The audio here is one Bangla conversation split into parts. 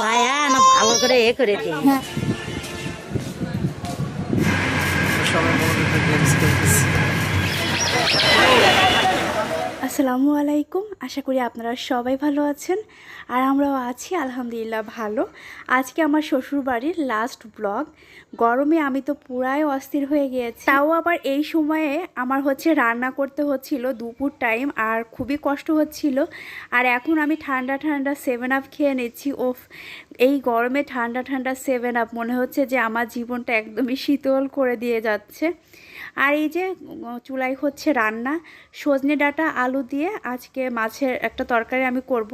পায়া না ভালো করে এ করে দিই আসসালামু আলাইকুম। আশা করি আপনারা সবাই ভালো আছেন আর আমরাও আছি, আলহামদুলিল্লাহ ভালো। আজকে আমার শ্বশুর বাড়ির লাস্ট ব্লগ গরমে আমি তো পুরাই অস্থির হয়ে গিয়েছি। তাও আবার এই সময়ে আমার হচ্ছে রান্না করতে হচ্ছিল দুপুর টাইম আর খুবই কষ্ট হচ্ছিল। আর এখন আমি ঠান্ডা ঠান্ডা সেভেন আপ খেয়ে নিচ্ছি। ওফ, এই গরমে ঠান্ডা ঠান্ডা সেভেন আপ মনে হচ্ছে যে আমার জীবনটা একদমই শীতল করে দিয়ে যাচ্ছে। আর এই যে চুলাই হচ্ছে রান্না। সজনে ডাঁটা, আলু দিয়ে আজকে মাছের একটা তরকারি আমি করব।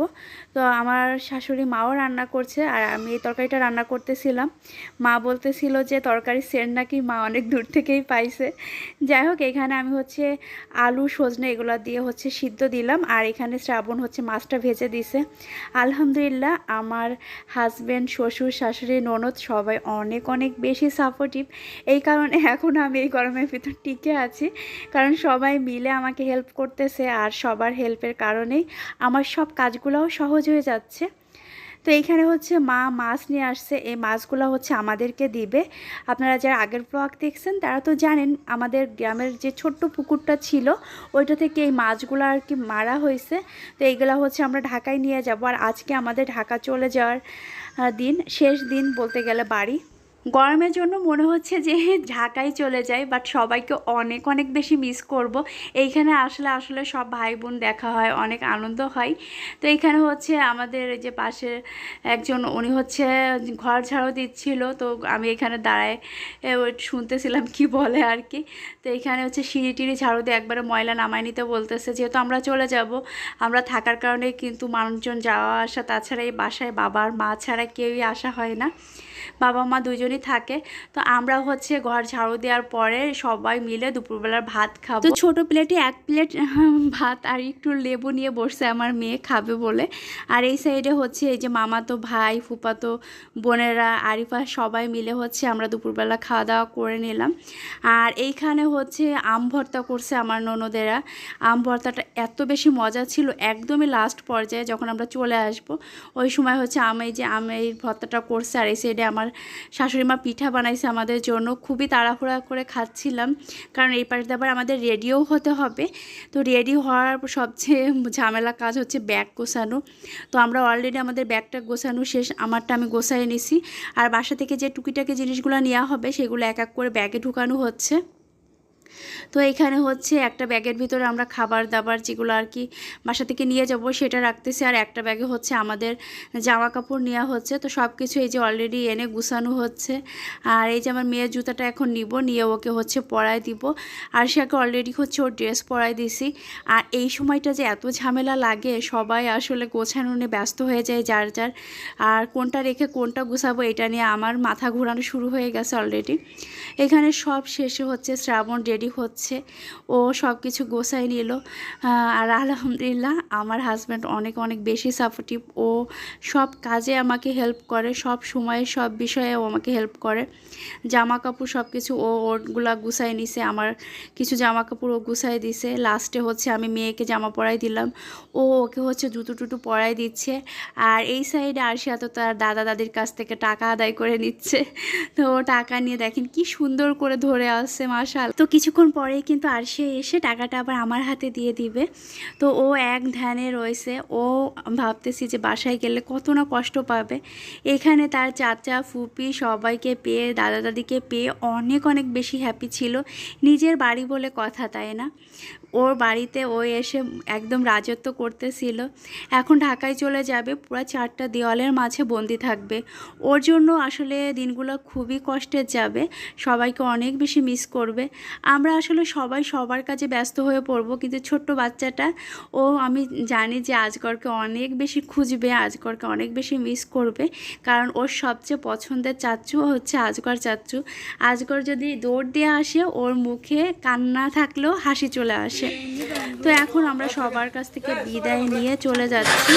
তো আমার শাশুড়ি মাও রান্না করছে আর আমি এই তরকারিটা রান্না করতেছিলাম। মা বলতেছিল যে, তরকারি সেন্ট নাকি? মা অনেক দূর থেকেই পাইছে। যাই হোক, এখানে আমি হচ্ছে আলু, সজনে এগুলো দিয়ে হচ্ছে সিদ্ধ দিলাম। আর এখানে শ্রাবণ হচ্ছে মাছটা ভেজে দিছে। আলহামদুলিল্লাহ, আমার হাজব্যান্ড শ্বশুর, শাশুড়ি, ননদ সবাই অনেক অনেক বেশি সাপোর্টিভ এই কারণে এখন আমি এই গরমের ভিতর টিকে আছি। কারণ সবাই মিলে আমাকে হেল্প করতেছে আর সবার হেল্পের কারণেই আমার সব কাজগুলোও সহজ হয়ে যাচ্ছে। তো এইখানে হচ্ছে মা মাছ নিয়ে আসছে। এই মাছগুলো হচ্ছে আমাদেরকে দিবে। আপনারা যারা আগের ব্লগ দেখছেন, তারা তো জানেন আমাদের গ্রামের যে ছোট্ট পুকুরটা ছিল, ওইটা থেকে এই মাছগুলো আর কি মারা হয়েছে। তো এইগুলো হচ্ছে আমরা ঢাকায় নিয়ে যাব। আর আজকে আমাদের ঢাকা চলে যাওয়ার দিন, শেষ দিন বলতে গেলে বাড়ি। গরমের জন্য মনে হচ্ছে যে ঢাকায় চলে যাই বাট সবাইকে অনেক অনেক বেশি মিস করব। এইখানে আসলে আসলে সব ভাই বোন দেখা হয়, অনেক আনন্দ হয়। তো এইখানে হচ্ছে আমাদের যে পাশে একজন, উনি হচ্ছে ঘর ঝাড়ু দিচ্ছিল। তো আমি এখানে দাঁড়ায় শুনতেছিলাম কি বলে আর কি। তো এখানে হচ্ছে সিঁড়ি টিড়ি ঝাড়ু দিয়ে একবারে ময়লা নামায় নিতে বলতেছে, যেহেতু আমরা চলে যাব, আমরা থাকার কারণে কিন্তু মানুষজন যাওয়া আসা, তাছাড়া এই বাসায় বাবার মা ছাড়া কেউই আসা হয় না। বাবা, মা দুজনই থাকে, তো আমরা হচ্ছে ঘর ঝাড়ু দেওয়ার পরে সবাই মিলে দুপুরবেলার ভাত খাব। তো ছোট প্লেটে এক প্লেট ভাত আর একটু লেবু নিয়ে বসছে আমার মেয়ে খাবে বলে। আর এই সাইডে হচ্ছে এই যে মামাতো ভাই, ফুপাতো বোনেরা, আরিফা সবাই মিলে হচ্ছে আমরা দুপুরবেলা খাওয়া দাওয়া করে নিলাম। আর এইখানে হচ্ছে আম ভর্তা করছে আমার ননদেরা। আম ভর্তাটা এত বেশি মজা ছিল, একদমই লাস্ট পর্যায়ে যখন আমরা চলে আসব, ওই সময় হচ্ছে আমি যে আমি এই ভর্তাটা করছে আর এই সাইডে আমার শাশুড়ি মা পিঠা বানাইছে আমাদের জন্য। খুবই তাড়াহুড়া করে খাচ্ছিলাম। কারণ এই পাশে আবার আমাদের রেডিও হতে হবে। তো রেডি হওয়ার সবচেয়ে ঝামেলা কাজ হচ্ছে ব্যাগ গোছানো। তো আমরা অলরেডি আমাদের ব্যাগটা গোছানো শেষ। আমারটা আমি গোছাই নিছি। আর বাসা থেকে যে টুকিটাকি জিনিসগুলো নেওয়া হবে, সেগুলো এক এক করে ব্যাগে ঢুকানো হচ্ছে। তো এখানে হচ্ছে একটা ব্যাগের ভিতরে আমরা খাবার দাবার যেগুলো আর কি বাসা থেকে নিয়ে যাব সেটা রাখতেছি। আর একটা ব্যাগে হচ্ছে আমাদের জামা কাপড় নেওয়া হচ্ছে। তো সব কিছু এই যে অলরেডি এনে গুছানো হচ্ছে। আর এই যে আমার মেয়ের জুতাটা এখন নিব, নিয়ে ওকে হচ্ছে পরায় দিব। আর সেকে অলরেডি হচ্ছে ওর ড্রেস পরাই দিছি। আর এই সময়টা যে এত ঝামেলা লাগে, সবাই আসলে গোছানো নিয়ে ব্যস্ত হয়ে যায় যার যার। আর কোনটা রেখে কোনটা গুছাবো এটা নিয়ে আমার মাথা ঘোরানো শুরু হয়ে গেছে অলরেডি এখানে সব শেষে হচ্ছে শ্রাবণ রেডি হচ্ছে। ও সব কিছু গোছাই নিল আর আলহামদুলিল্লাহ আমার হাজব্যান্ড অনেক অনেক বেশি সাপোর্টিভ ও সব কাজে আমাকে হেল্প করে, সব সময়ে, সব বিষয়ে ও আমাকে হেল্প করে। জামা কাপড় সব কিছু ও ওরগুলা গুছাই নিছে, আমার কিছু জামা কাপড় ও গুছাই দিছে। লাস্টে হচ্ছে আমি মেয়েকে জামা পরাই দিলাম। ও ওকে হচ্ছে জুতো টুতো পরাই দিচ্ছে। আর এই সাইডে আরশিয়া তো তার দাদা দাদির কাছ থেকে টাকা আদায় করে নিচ্ছে। তো টাকা নিয়ে দেখেন কি সুন্দর করে ধরে আসছে মাশাল তো কিছুক্ষণ পরেই কিন্তু আর সে এসে টাকাটা আবার আমার হাতে দিয়ে দিবে। তো ও এক ধ্যানে রয়েছে। ও ভাবতেছি যে বাসায় গেলে কত না কষ্ট পাবে। এখানে তার চাচা, ফুপি সবাইকে পেয়ে দাদা দাদিকে পেয়ে অনেক অনেক বেশি হ্যাপি ছিল। নিজের বাড়ি বলে কথা, তাই না? ওর বাড়িতে ও এসে একদম রাজত্ব করতেছিল। এখন ঢাকায় চলে যাবে, পুরো চারটা দেওয়ালের মাঝে বন্দি থাকবে। ওর জন্য আসলে দিনগুলো খুবই কষ্টের যাবে, সবাইকে অনেক বেশি মিস করবে। আমরা আসলে সবাই সবার কাজে ব্যস্ত হয়ে পড়ব, কিন্তু ছোট্ট বাচ্চাটা, ও আমি জানি যে আজগরকে অনেক বেশি খুঁজবে, আজগরকে অনেক বেশি মিস করবে। কারণ ওর সবচেয়ে পছন্দের চাচ্চু হচ্ছে আজগর চাচ্চু। আজগর যদি দৌড় দিয়ে আসে, ওর মুখে কান্না থাকলেও হাসি চলে আসে। এসে তো এখন আমরা সবার কাছ থেকে বিদায় নিয়ে চলে যাচ্ছি।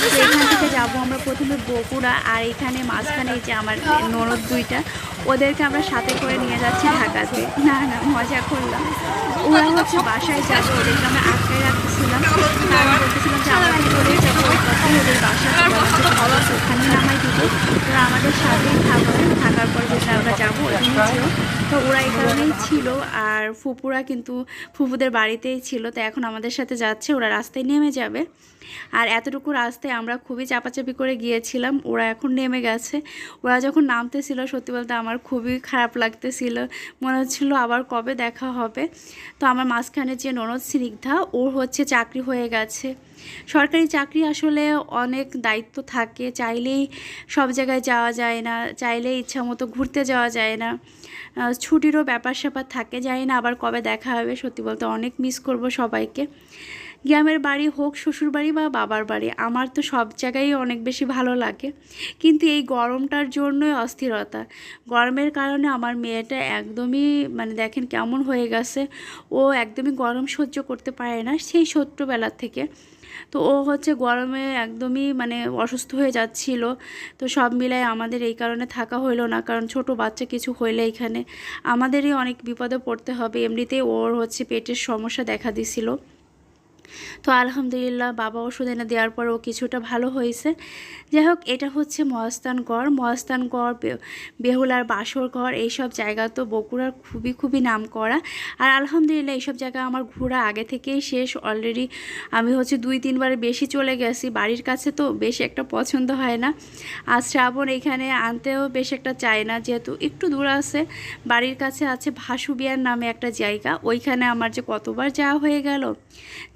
তো এখান থেকে যাব আমরা প্রথমে বকুড়া আর এখানে মাঝখানে যে আমার ননদ দুইটা, ওদেরকে আমরা সাথে করে নিয়ে যাচ্ছি ঢাকাতে। না না, মজা করলাম। ওরা হচ্ছে বাসায় যাব, ওদেরকে আমরা আটকায় রাখতেছিলাম। বলতেছিলাম ওদের ওখানে ওরা আমাদের সাথে থাকবে, থাকার পর যেটা আমরা যাব তো ওরা এখানে ছিল আর ফুপুরা কিন্তু ফুপুদের বাড়িতেই ছিল তো এখন আমাদের সাথে যাচ্ছে, ওরা রাস্তায় নেমে যাবে। আর এতটুকু রাস্তায় আমরা খুবই চাপাচাপি করে গিয়েছিলাম। ওরা এখন নেমে গেছে। ওরা যখন নামতেছিল, সত্যি বলতে আমার খুবই খারাপ লাগতেছিল। মনে হচ্ছিল আবার কবে দেখা হবে। তো আমার মাঝখানে যে ননদ স্নিগ্ধা, ওর হচ্ছে চাকরি হয়ে গেছে। সরকারি চাকরি আসলে অনেক দায়িত্ব থাকে। চাইলেই সব জায়গায় যাওয়া যায় না, চাইলেই ইচ্ছা মতো ঘুরতে যাওয়া যায় না। ছুটিরও ব্যাপার স্যাপার থাকে। জানি না আবার কবে দেখা হবে। সত্যি বলতে অনেক মিস করব সবাইকে। গ্রামের বাড়ি হোক, শ্বশুর বাড়ি বা বাবার বাড়ি, আমার তো সব জায়গায় অনেক বেশি ভালো লাগে। কিন্তু এই গরমটার জন্যই অস্থিরতা। গরমের কারণে আমার মেয়েটা একদমই মানে দেখেন কেমন হয়ে গেছে। ও একদমই গরম সহ্য করতে পারে না সেই ছোট্টবেলার থেকে। তো ও হচ্ছে গরমে একদমই মানে অসুস্থ হয়ে যাচ্ছিল। তো সব মিলায় আমাদের এই কারণে থাকা হইল না, কারণ ছোট বাচ্চা কিছু হইলে এখানে আমাদেরই অনেক বিপদে পড়তে হবে। এমনিতেই ওর হচ্ছে পেটের সমস্যা দেখা দিছিল। তো আলহামদুলিল্লাহ বাবা ওষুধ এনে দেওয়ার পর ও কিছুটা ভালো হয়েছে। যাই হোক, এটা হচ্ছে মহাস্থানগড় মহাস্থানগড় বেহুলার বাসর ঘর, এইসব জায়গা তো বগুড়ার খুবই খুবই নাম করা আর আলহামদুলিল্লাহ এইসব জায়গা আমার ঘোরা আগে থেকেই শেষ। অলরেডি আমি হচ্ছে দুই তিনবার বেশি চলে গেছি। বাড়ির কাছে তো বেশি একটা পছন্দ হয় না। আর শ্রাবণ এখানে আনতেও বেশ একটা চায় না, যেহেতু একটু দূর আছে। বাড়ির কাছে আছে ভাসুবিয়ার নামে একটা জায়গা। ওইখানে আমার যে কতবার যাওয়া হয়ে গেল।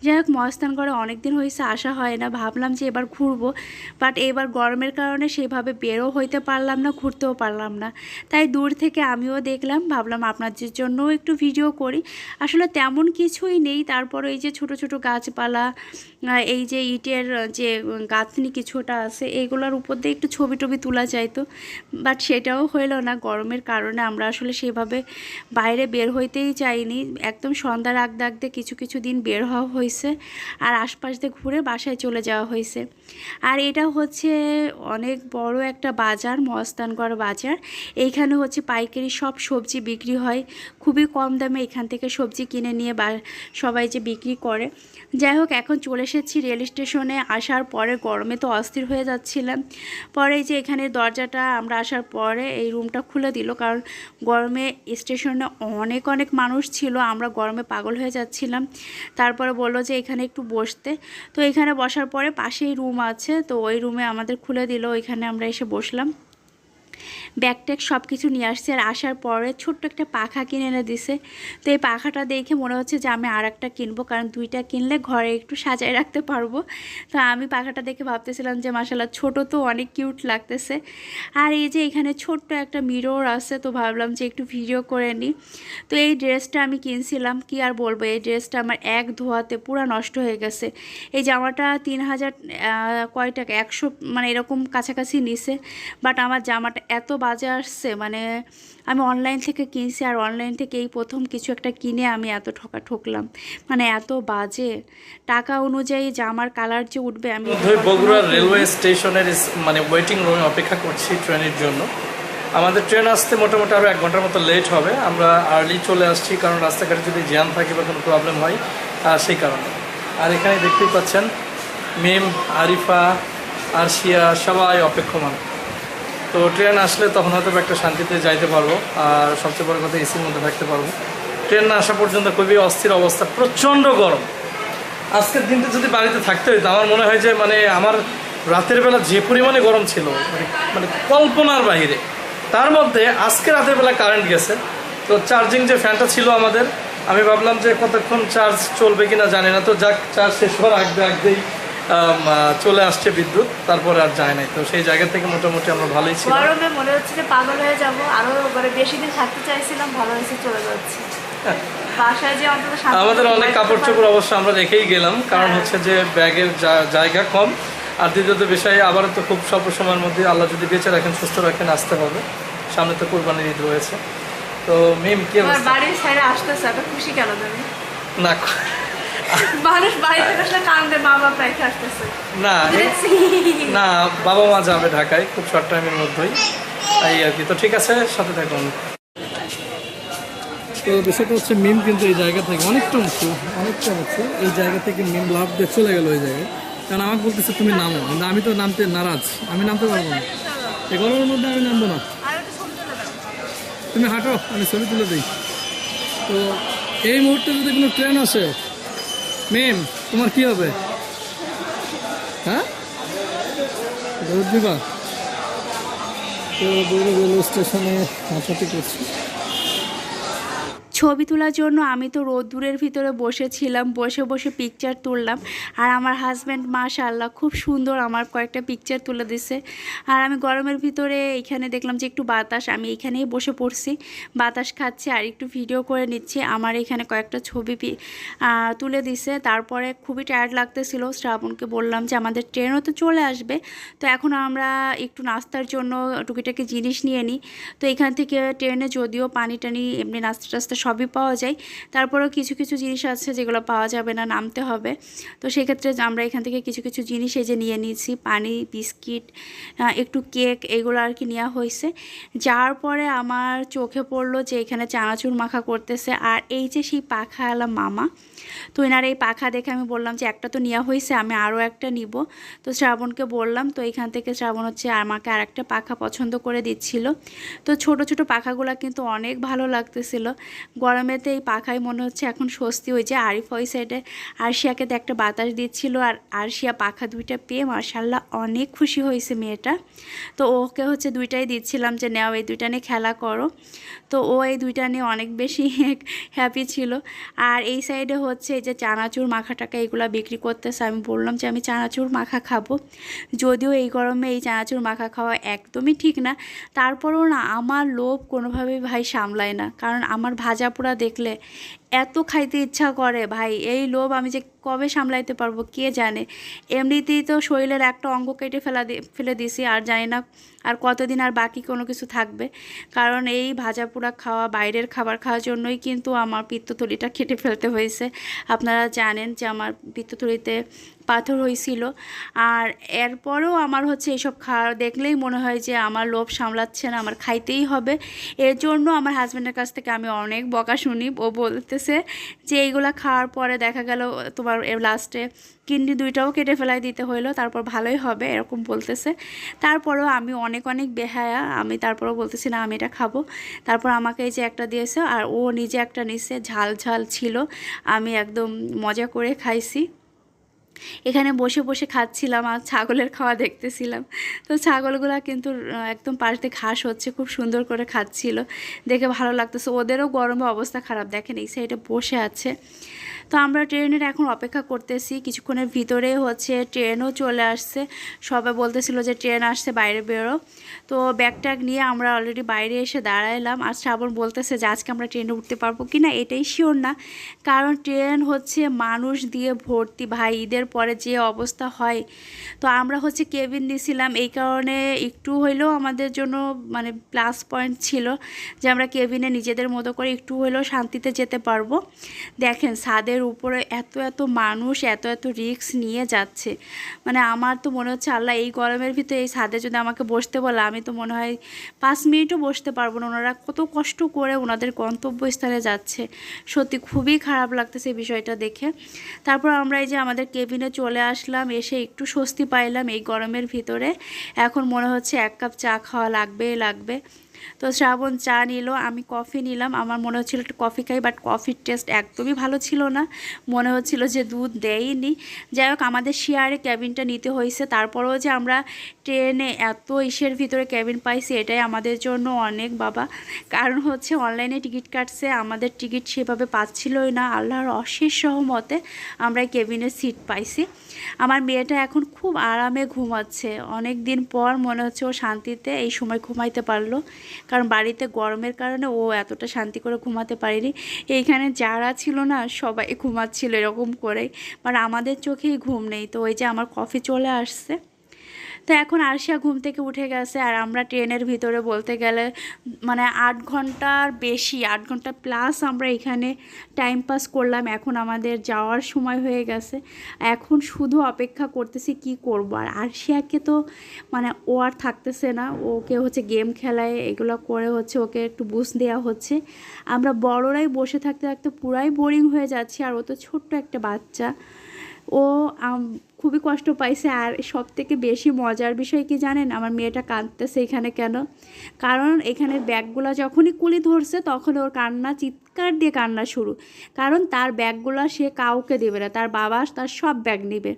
যাই হোক মহাস্থানগড়ে অনেক দিন হয়েছে আসা হয় না, ভাবলাম যে এবার ঘুরবো। বাট এবার গরমের কারণে সেভাবে বেরো হইতে পারলাম না, ঘুরতেও পারলাম না। তাই দূর থেকে আমিও দেখলাম, ভাবলাম আপনাদের জন্যও একটু ভিডিও করি। আসলে তেমন কিছুই নেই তারপরে এই যে ছোট ছোট গাছপালা এই যে ইটের যে গাঁথনি কিছুটা আছে, এগুলোর উপর দিয়ে একটু ছবি টবি তোলা যাইতো বাট সেটাও হইল না, গরমের কারণে আমরা আসলে সেভাবে বাইরে বের হইতেই চাইনি একদম সন্ধ্যা রাগ ডাকতে কিছু কিছু দিন বের হওয়া হয়েছে আর আশপাশ দিয়ে ঘুরে বাসায় চলে যাওয়া হয়েছে। আর এটা হচ্ছে অনেক বড় একটা বাজার, মস্তানগড় বাজার। এইখানে হচ্ছে পাইকারি সব সবজি বিক্রি হয়। খুবই কম দামে এখান থেকে সবজি কিনে নিয়ে বা, সবাই যে বিক্রি করে। যাই হোক, এখন চলে এসেছি রেল স্টেশনে। আসার পরে গরমে তো অস্থির হয়ে যাচ্ছিলাম। পরে যে এখানে দরজাটা, আমরা আসার পরে এই রুমটা খুলে দিল। কারণ গরমে স্টেশনে অনেক অনেক মানুষ ছিল। আমরা গরমে পাগল হয়ে যাচ্ছিলাম। তারপরে বলল যে এখানে একটু বসতে। তো এখানে বসার পরে পাশেই রুম আছে। তো ওই রুমে আমাদের খুলে দিল। ওইখানে আমরা এসে বসলাম। ব্যাগ ট্যাগ সব কিছু নিয়ে আসছে আর আসার পরে ছোট্ট একটা পাখা কিনে এনে দিছে। তো এই পাখাটা দেখে মনে হচ্ছে যে আমি আর একটা কিনবো, কারণ দুইটা কিনলে ঘরে একটু সাজায় রাখতে পারব। তো আমি পাখাটা দেখে ভাবতেছিলাম যে মাসাল্লাহ ছোট তো অনেক কিউট লাগতেছে। আর এই যে এখানে ছোট্ট একটা মিরর আছে, তো ভাবলাম যে একটু ভিডিও করে নিই। তো এই ড্রেসটা আমি কিনছিলাম, কি আর বলব, এই ড্রেসটা আমার এক ধোয়াতে পুরো নষ্ট হয়ে গেছে। এই জামাটা তিন হাজার কয় টাকা, একশো মানে এরকম কাছাকাছি নিছে। বাট আমার জামাটা এত বাজে আসছে মানে আমি অনলাইন থেকে কিনছি আর অনলাইন থেকে এই প্রথম কিছু একটা কিনে আমি এত ঠকা ঠকলাম। মানে এত বাজে। টাকা অনুযায়ী জামার কালার যে উঠবে আমি বগুড়া রেলওয়ে স্টেশনের মানে ওয়েটিং রুমে অপেক্ষা করছি ট্রেনের জন্য। আমাদের ট্রেন আসতে মোটামুটি আরও এক ঘণ্টার মতো লেট হবে। আমরা আর্লি চলে আসছি কারণ রাস্তাঘাটে যদি জ্যাম থাকে বা কোনো প্রবলেম হয় আহ, সেই কারণে। আর এখানে দেখতেই পাচ্ছেন মিম আরিফা আরশিয়া সবাই অপেক্ষমান। তো ট্রেন আসলে তখন হয়তো একটা শান্তিতে যাইতে পারব, আর সবচেয়ে বড় কথা এসির মধ্যে থাকতে পারব। ট্রেন না আসা পর্যন্ত খুবই অস্থির অবস্থা, প্রচণ্ড গরম। আজকের দিনটা যদি বাড়িতে থাকতে হইতো, আমার মনে হয় যে মানে আমার রাতের বেলা যে পরিমাণে গরম ছিল মানে মানে কল্পনার বাইরে তার মধ্যে আজকে রাতের বেলা কারেন্ট গেছে। তো চার্জিং যে ফ্যানটা ছিল আমাদের, আমি ভাবলাম যে কতক্ষণ চার্জ চলবে কিনা জানি না। তো যাক, চার্জ শেষ হওয়ার আগে আগেই চলে আসছে বিদ্যুৎ তারপরে আর যায় নাই। তো সেই জায়গা থেকে মোটামুটি আমরা ভালোই ছিলাম। গরমে মনে হচ্ছে যে পাগল হয়ে যাব। আরও মানে বেশি দিন থাকতে চাইছিলাম ভালো হয়েছে চলে যাচ্ছে। আমাদের অনেক কাপড় চোপড় অবশ্য আমরা রেখেই গেলাম কারণ হ্যাঁ। হচ্ছে যে ব্যাগের জায়গা কম। আর দ্বিতীয়ত বিষয়ে আবারও তো খুব স্বল্প সময়ের মধ্যে আল্লাহ যদি বেঁচে রাখেন সুস্থ রাখেন আসতে হবে। সামনে তো কোরবানির ঈদ রয়েছে। তো মিম কি বাড়ির সাইডে আসতেছে খুশি কেন না মানুষ বাড়ি থেকে আসলে কান্দে মা বাপ রেখে আসতেছে। না না বাবা মা যাবে ঢাকায় খুব শর্ট টাইমের মধ্যেই। তাই আর কি। তো ঠিক আছে সাথে থাকুন। তো বিষয়টা হচ্ছে মিম কিন্তু এই জায়গা থেকে অনেকটা উঁচু অনেকটা উঁচু। এই জায়গা থেকে মিম লাভ দিয়ে চলে গেল ওই জায়গায়। কারণ আমাকে বলতেছে তুমি নামো। কিন্তু আমি তো নামতে নারাজ। আমি নামতে পারব না। এই গরমের মধ্যে আমি নামবো না। তুমি হাঁটো আমি ছবি তুলে দিই। তো এই মুহূর্তে যদি কোনো ট্রেন আসে মেম তোমার কি হবে? হ্যাঁ? দৌড় দিবা? তো দৌড়ে রেলওয়ে স্টেশনে হাঁটাহাঁটি করছি। ছবি তোলার জন্য আমি তো রোদ্দুরের ভিতরে বসেছিলাম, বসে বসে পিকচার তুললাম। আর আমার হাজব্যান্ড মাশাআল্লাহ খুব সুন্দর আমার কয়েকটা পিকচার তুলে দিছে। আর আমি গরমের ভিতরে এখানে দেখলাম যে একটু বাতাস, আমি এখানেই বসে পড়ছি। বাতাস খাচ্ছি আর একটু ভিডিও করে নিচ্ছি। আমার এখানে কয়েকটা ছবি তুলে দিছে। তারপরে খুবই টায়ার্ড লাগতেছিল। শ্রাবণকে বললাম যে আমাদের ট্রেনও তো চলে আসবে। তো এখন আমরা একটু নাস্তার জন্য টুকিটাকি জিনিস নিয়ে নিই। তো এখান থেকে ট্রেনে যদিও পানি টানি এমনি নাস্তা টাস্তা সবই পাওয়া যায়। তারপরেও কিছু কিছু জিনিস আছে যেগুলো পাওয়া যাবে না, নামতে হবে। তো সেক্ষেত্রে আমরা এখান থেকে কিছু কিছু জিনিস এই যে নিয়ে নিয়েছি, পানি, বিস্কিট একটু কেক, এগুলো আর কি নেওয়া হয়েছে। যার পরে আমার চোখে পড়ল যে এখানে চানাচুর মাখা করতেছে। আর এই যে সেই পাখা পাখাওয়ালা মামা, তো এনার এই পাখা দেখে আমি বললাম যে, একটা তো নেওয়া হয়েছে, আমি আরও একটা নিব। তো শ্রাবণকে বললাম, তো এখান থেকে শ্রাবণ হচ্ছে আমাকে আর একটা পাখা পছন্দ করে দিচ্ছিল। তো ছোট ছোট পাখাগুলো কিন্তু অনেক ভালো লাগতেছিল। গরমেতে এই পাখায় মনে হচ্ছে এখন স্বস্তি হয়ে যায়। আরিফ ওই সাইডে আরশিয়াকে একটা বাতাস দিচ্ছিল আর আরশিয়া পাখা দুইটা পেয়ে মার্শাল্লাহ অনেক খুশি হয়েছে মেয়েটা। তো ওকে হচ্ছে দুইটাই দিচ্ছিলাম যে, নেও এই দুইটা নিয়ে খেলা করো। তো ও এই দুইটা নিয়ে অনেক বেশি হ্যাপি ছিল। আর এই সাইডে হচ্ছে এই যে চানাচুর মাখাটাকে এইগুলা বিক্রি করতেছে। আমি বললাম যে, আমি চানাচুর মাখা খাব। যদিও এই গরমে এই চানাচুর মাখা খাওয়া একদমই ঠিক না। তারপরেও না আমার লোভ কোনোভাবেই ভাই সামলায় না। কারণ আমার ভাজা পোড়া দেখলে এত খাইতে ইচ্ছা করে, ভাই। এই লোভ আমি যে কবে সামলাইতে পারব, কে জানে? এমনিতেই তো শরীরের একটা অঙ্গ কেটে ফেলা ফেলে দিছি আর জানি না আর কতদিন আর বাকি কোনো কিছু থাকবে। কারণ এই ভাজা পোড়া খাওয়া, বাইরের খাবার খাওয়ার জন্যই কিন্তু আমার পিত্তথলিটা কেটে ফেলতে হয়েছে। আপনারা জানেন যে আমার পিত্তথলিতে পাথর হয়েছিল। আর এরপরেও আমার হচ্ছে এসব খাওয়া দেখলেই মনে হয় যে আমার লোভ সামলাচ্ছে না, আমার খাইতেই হবে। এর জন্য আমার হাজব্যান্ডের কাছ থেকে আমি অনেক বকা শুনি, ও বলতেছে যে এইগুলা খাওয়ার পরে দেখা গেল তোমার লাস্টে কিডনি দুইটাও কেটে ফেলাই দিতে হইল, তারপর ভালোই হবে এরকম বলতেছে। তারপরেও আমি অনেক অনেক বেহায়া, আমি তারপরও বলতেছি, না, আমি এটা খাব। তারপর আমাকে এই যে একটা দিয়েছে, আর ও নিজে একটা নিছে, ঝাল ঝাল ছিল, আমি একদম মজা করে খাইছি। এখানে বসে বসে খাচ্ছিলাম আর ছাগলের খাওয়া দেখতেছিলাম। তো ছাগলগুলো কিন্তু একদম পাশে ঘাস হচ্ছে, খুব সুন্দর করে খাচ্ছিল। দেখে ভালো লাগতেছে। ওদেরও গরমে অবস্থা খারাপ। দেখেন এই সাইডে বসে আছে। তো আমরা ট্রেনের এখন অপেক্ষা করতেছি। কিছুক্ষণের ভিতরে হচ্ছে ট্রেনও চলে আসছে। সবাই বলতেছিল যে ট্রেন আসছে, বাইরে বেরো। তো ব্যাগ ট্যাগ নিয়ে আমরা অলরেডি বাইরে এসে দাঁড়াইলাম। আর শ্রাবণ বলতেছে যে আজকে আমরা ট্রেনে উঠতে পারব কি না এটাই শিওর না। কারণ ট্রেন হচ্ছে মানুষ দিয়ে ভর্তি, ভাই, ঈদের পরে যে অবস্থা হয়। তো আমরা হচ্ছে কেবিন দিয়েছিলাম এই কারণে একটু হইলেও আমাদের জন্য মানে প্লাস পয়েন্ট ছিল যে আমরা কেবিনে নিজেদের মতো করে একটু হইলেও শান্তিতে যেতে পারব। দেখেন ছাদের উপরে এত এত মানুষ, এত এত রিস্ক নিয়ে যাচ্ছে। মানে আমার তো মনে হচ্ছে, আল্লাহ এই গরমের ভিতরে এই ছাদে যদি আমাকে বসতে বলে, আমি তো মনে হয় পাঁচ মিনিটও বসতে পারব না। ওনারা কত কষ্ট করে ওনাদের গন্তব্যস্থলে যাচ্ছে। সত্যি খুবই খারাপ লাগতেছে এই বিষয়টা দেখে। তারপর আমরা এই যে আমাদের কেবিনে চলে আসলাম, এসে একটু স্বস্তি পাইলাম এই গরমের ভিতরে। এখন মনে হচ্ছে এক কাপ চা খাওয়া লাগবেই লাগবে। তো শ্রাবণ চা নিল, আমি কফি নিলাম। আমার মনে হচ্ছিল একটু কফি খাই বাট কফির টেস্ট একদমই ভালো ছিল না। মনে হচ্ছিল যে দুধ দেয়নি যাই হোক, আমাদের শেয়ারে ক্যাবিনটা নিতে হয়েছে। তারপরেও যে আমরা ট্রেনে এত ইসের ভিতরে ক্যাবিন পাইছি, এটাই আমাদের জন্য অনেক বাবা। কারণ হচ্ছে অনলাইনে টিকিট কাটছে, আমাদের টিকিট সেভাবে পাচ্ছিলই না। আল্লাহর অশেষ সহমতে আমরা কেবিনের সিট পাইছি। আমার মেয়েটা এখন খুব আরামে ঘুমাচ্ছে। অনেক দিন পর মনে হচ্ছে ও শান্তিতে এই সময় ঘুমাইতে পারল। কারণ বাড়িতে গরমের কারণে ও এতটা শান্তি করে ঘুমাতে পারেনি। এইখানে যারা ছিল না, সবাই ঘুমাচ্ছিল এরকম করে মানে আমাদের চোখেই ঘুম নেই। তো ওই যে আমার কফি চলে আসছে। তো এখন আরশিয়া ঘুম থেকে উঠে গেছে আর আমরা ট্রেনের ভিতরে বলতে গেলে মানে আট ঘণ্টার বেশি, আট ঘণ্টা প্লাস আমরা এখানে টাইম পাস করলাম। এখন আমাদের যাওয়ার সময় হয়ে গেছে। এখন শুধু অপেক্ষা করতেছি কি করব। আর আরশিয়াকে তো মানে ও আর থাকতেছে না। ওকে হচ্ছে গেম খেলায় এগুলো করে হচ্ছে ওকে একটু বুঝ দেওয়া হচ্ছে। আমরা বড়রাই বসে থাকতে থাকতে পুরাই বোরিং হয়ে যাচ্ছি। আর ও তো ছোট্ট একটা বাচ্চা। ও খুবই কষ্ট পাইছে। আর সব থেকে বেশি মজার বিষয় কি জানেন? আমার মেয়েটা কাঁদতেছে এখানে কেন? কারণ এখানে ব্যাগগুলো যখনই কুলি ধরছে তখন ওর কান্না, চিৎকার দিয়ে কান্না শুরু। কারণ তার ব্যাগগুলো সে কাউকে দেবে না, তার বাবা তার সব ব্যাগ নেবে।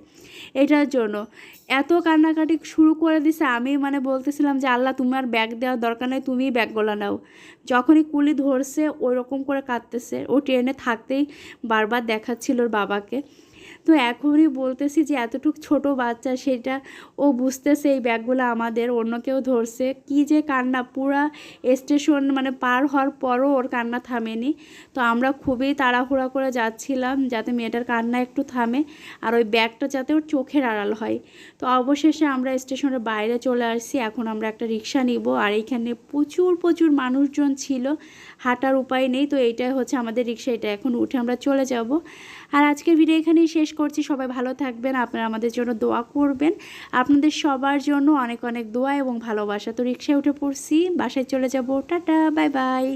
এটার জন্য এত কান্নাকাটি শুরু করে দিছে। আমি মানে বলতেছিলাম যে, আল্লাহ, তোমার ব্যাগ দেওয়ার দরকার নেই, তুমিই ব্যাগগুলো নাও। যখনই কুলি ধরছে ওই রকম করে কাঁদতেছে। ও ট্রেনে থাকতেই বারবার দেখাচ্ছিল ওর বাবাকে। তো এখনই বলতেছি যে এতটুকু ছোট বাচ্চা সেটা ও বুঝতেছে এই ব্যাগগুলো আমাদের, অন্য কেউ ধরছে। কি যে কান্না, পুরা স্টেশন মানে পার হওয়ার পরও ওর কান্না থামেনি। তো আমরা খুবই তাড়াহুড়া করে যাচ্ছিলাম যাতে মেয়েটার কান্না একটু থামে আর ওই ব্যাগটা যাতে ওর চোখের আড়াল হয়। তো অবশেষে আমরা স্টেশনের বাইরে চলে আসছি, এখন আমরা একটা রিক্সা নিব আর এইখানে প্রচুর প্রচুর মানুষজন ছিল হাঁটার উপায় নেই, তো এইটাই হচ্ছে আমাদের রিক্সা, এটা এখন উঠে আমরা চলে যাব। আর আজকের ভিডিও এখানেই শেষ করছি, সবাই ভালো থাকবেন, আপনারা আমাদের জন্য দোয়া করবেন। আপনাদের সবার জন্য অনেক অনেক দোয়া এবং ভালোবাসা। তো রিক্সায় উঠে পড়ছি, বাসায় চলে যাব, টাটা, বাই বাই।